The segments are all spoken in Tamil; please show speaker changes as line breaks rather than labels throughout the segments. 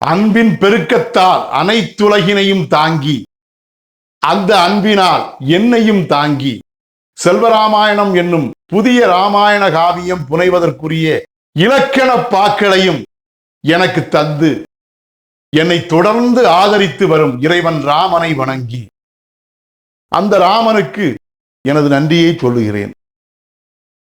அன்பின் பெருக்கத்தால் அனைத்துலகினையும் தாங்கி அந்த அன்பினால் என்னையும் தாங்கி செல்வராமாயணம் என்னும் புதிய ராமாயண காவியம் புனைவதற்குரிய இலக்கண பாக்களையும் எனக்கு தந்து என்னை தொடர்ந்து ஆதரித்து வரும் இறைவன் ராமனை வணங்கி அந்த ராமனுக்கு எனது நன்றியை சொல்லுகிறேன்.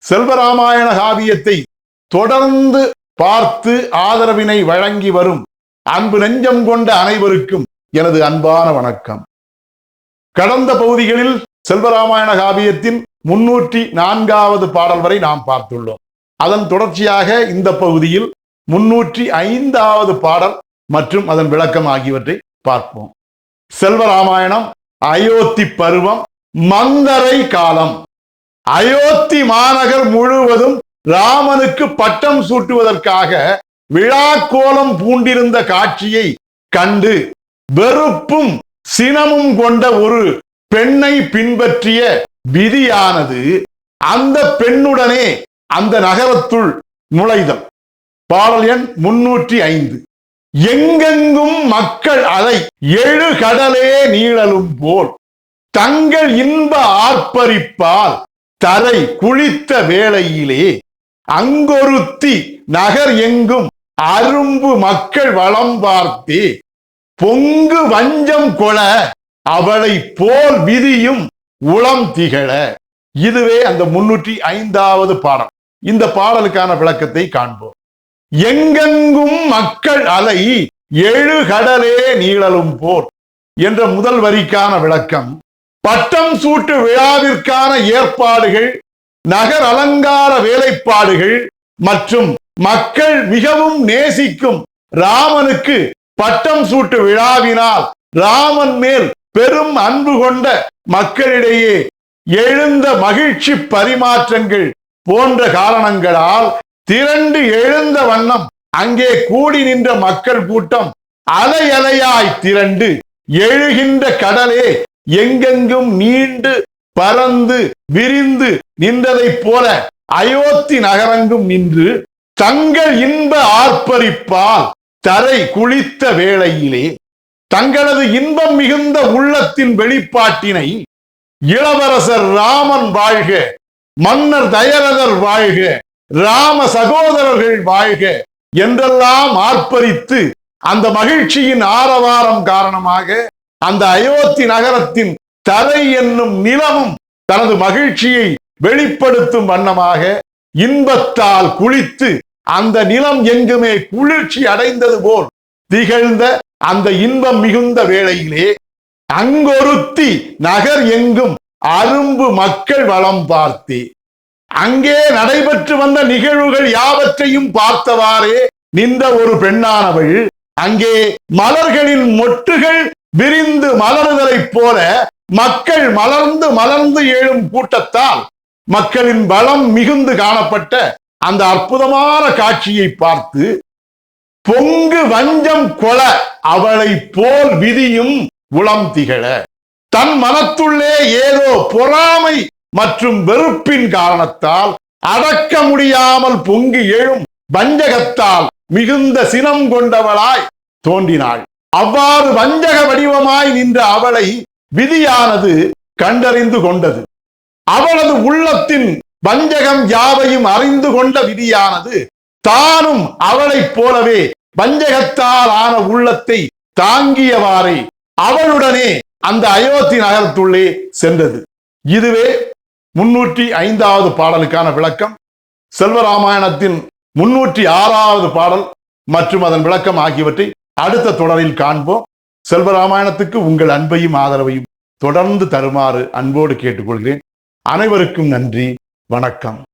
செல்வராமாயண காவியத்தை தொடர்ந்து பார்த்து ஆதரவினை வழங்கி வரும் அன்பு நெஞ்சம் கொண்ட அனைவருக்கும் எனது அன்பான வணக்கம். கடந்த பகுதிகளில் செல்வராமாயண காவியத்தின் முன்னூற்றி நான்காவது பாடல் வரை நாம் பார்த்துள்ளோம். அதன் தொடர்ச்சியாக இந்த பகுதியில் முன்னூற்றி ஐந்தாவது பாடல் மற்றும் அதன் விளக்கம் ஆகியவற்றை பார்ப்போம். செல்வராமாயணம் அயோத்தி பருவம் மந்தரை காலம். அயோத்தி மாநகர் முழுவதும் ராமனுக்கு பட்டம் சூட்டுவதற்காக விழா கோலம் பூண்டிருந்த காட்சியை கண்டு வெறுப்பும் சினமும் கொண்ட ஒரு பெண்ணை பின்பற்றிய விதியானது அந்த பெண்ணுடனே அந்த நகரத்துள் நுழைதல். பாடல் எண் முன்னூற்றி ஐந்து. எங்கெங்கும் மக்கள் அதை எழு கடலே நீழலும் போல் தங்கள் இன்ப ஆர்ப்பரிப்பால் தரை குளித்த வேளையிலே அங்கொருத்தி நகர் எங்கும் அரும்பு மக்கள் வளம் பார்த்தி பொங்கு வஞ்சம் கொல அவளை போல் விதியும் உளம் திகழ. இதுவே அந்த முன்னூற்றி ஐந்தாவது பாடல். இந்த பாடலுக்கான விளக்கத்தை காண்போம். எங்கெங்கும் மக்கள் அலை எழுகடலே நீழலும் நீளலும் போர் என்ற முதல் வரிக்கான விளக்கம். பட்டம் சூட்டு விழாவிற்கான ஏற்பாடுகள் நகர் அலங்கார வேலைப்பாடுகள் மற்றும் மக்கள் மிகவும் நேசிக்கும் ராமனுக்கு பட்டம் சூட்டு விழாவினால் ராமன் மேல் பெரும் அன்பு கொண்ட மக்களிடையே எழுந்த மகிழ்ச்சி பரிமாற்றங்கள் போன்ற காரணங்களால் திரண்டு எழுந்த வண்ணம் அங்கே கூடி நின்ற மக்கள் கூட்டம் அலை அலையாய் திரண்டு எழுகின்ற கடலே எங்கெங்கும் நீண்டு பறந்து விரிந்து நின்றதைப் போல அயோத்தி நகரங்கும் நின்று தங்கள் இன்ப ஆர்ப்பரிப்பால் தரை குளித்த வேளையிலே தங்களது இன்பம் மிகுந்த உள்ளத்தின் வெளிப்பாட்டினை இளவரசர் ராமன் வாழ்க மன்னர் தயரதர் வாழ்க ராம சகோதரர்கள் வாழ்க என்றெல்லாம் ஆர்ப்பரித்து அந்த மகிழ்ச்சியின் ஆரவாரம் காரணமாக அந்த அயோத்தி நகரத்தின் தரை என்னும் நிலமும் தனது மகிழ்ச்சியை வெளிப்படுத்தும் வண்ணமாக இன்பத்தால் குளித்து அந்த நிலம் எங்குமே குளிர்ச்சி அடைந்தது போல் திகழ்ந்த அந்த இன்பம் மிகுந்த வேளையிலே அங்கொருத்தி நகர் எங்கும் அரும்பு மக்கள் வளம் பார்த்தி. அங்கே நடைபெற்று வந்த நிகழ்வுகள் யாவற்றையும் பார்த்தவாறே நின்ற ஒரு பெண்ணானவள் அங்கே மலர்களின் மொட்டுகள் விரிந்து மலர்தலைப் போல மக்கள் மலர்ந்து மலர்ந்து எழும் கூட்டத்தால் மக்களின் பலம் மிகுந்து காணப்பட்ட அந்த அற்புதமான காட்சியை பார்த்து பொங்கு வஞ்சம் கொல அவளை போல் விதியும் உளம் திகழ. தன் மனத்துள்ளே ஏதோ பொறாமை மற்றும் வெறுப்பின் காரணத்தால் அடக்க முடியாமல் பொங்கி எழும் வஞ்சகத்தால் மிகுந்த சினம் கொண்டவளாய் தோன்றினாள். அவ்வாறு வஞ்சக வடிவமாய் நின்ற அவளை விதியானது கண்டறிந்து கொண்டது. அவளது உள்ளத்தின் வஞ்சகம் யாவையும் அறிந்து கொண்ட விதியானது தானும் அவளைப் போலவே வஞ்சகத்தால் ஆன உள்ளத்தை தாங்கியவாறே அவளுடனே அந்த அயோத்தி நகரத்துள்ளே சென்றது. இதுவே முன்னூற்றி ஐந்தாவது பாடலுக்கான விளக்கம். செல்வராமாயணத்தின் முன்னூற்றி ஆறாவது பாடல் மற்றும் அதன் விளக்கம் ஆகியவற்றை அடுத்த தொடரில் காண்போம். செல்வராமாயணத்துக்கு உங்கள் அன்பையும் ஆதரவையும் தொடர்ந்து தருமாறு அன்போடு கேட்டுக்கொள்கிறேன். அனைவருக்கும் நன்றி. வணக்கம்.